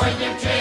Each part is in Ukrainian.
when you change.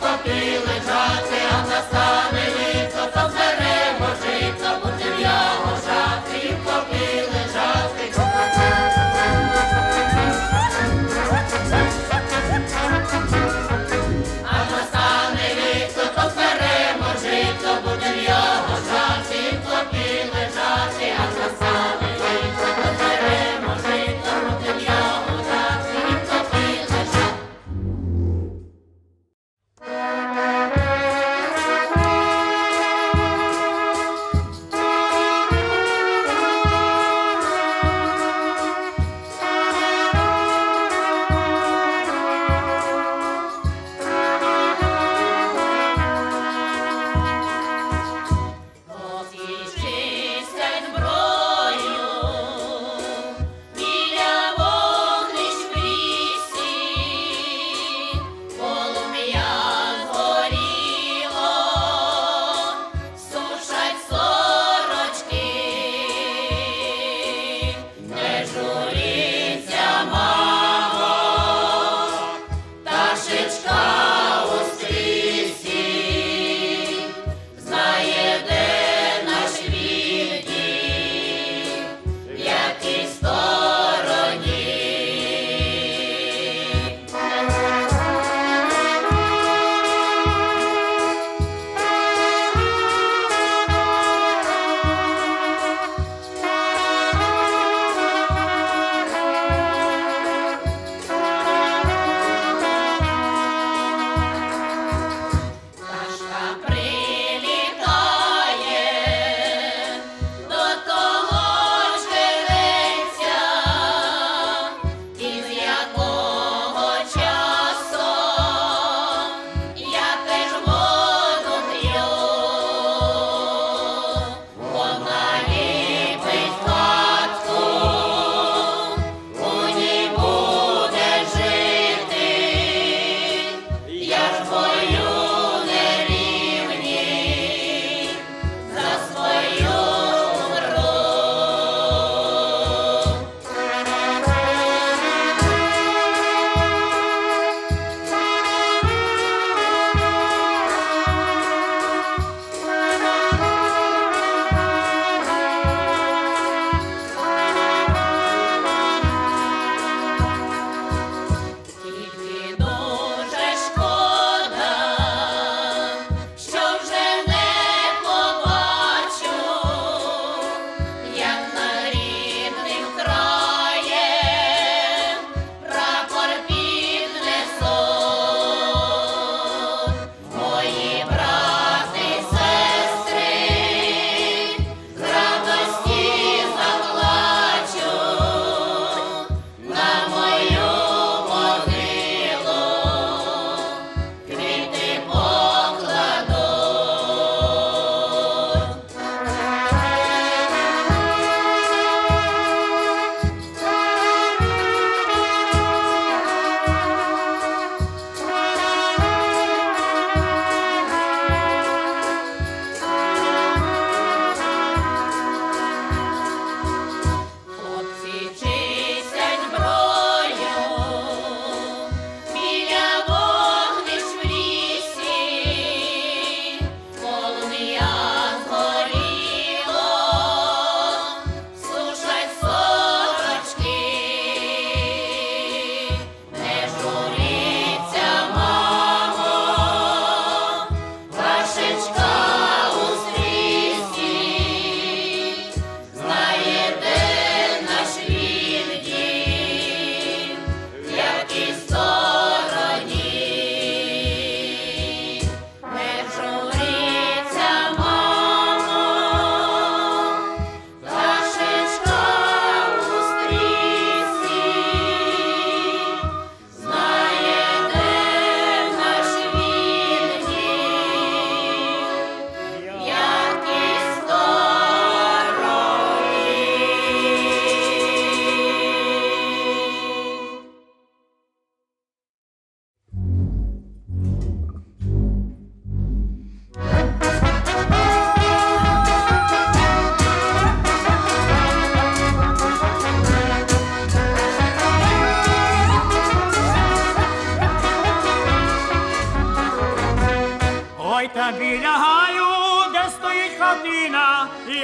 papi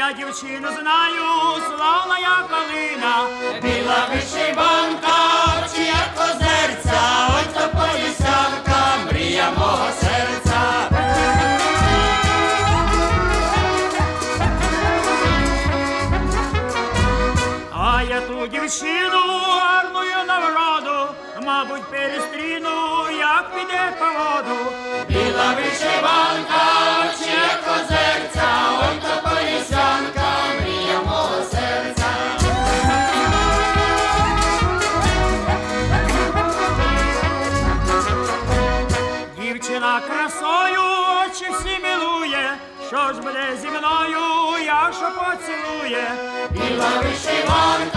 я дівчину знаю, славна я калина, біла вишиванка, очі як козерця, ось то полісянка, мрія мого серця. А я ту дівчину гарною на вроду, мабуть, перестріну, як піде поворот. Shiva, Shiva,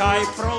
I pro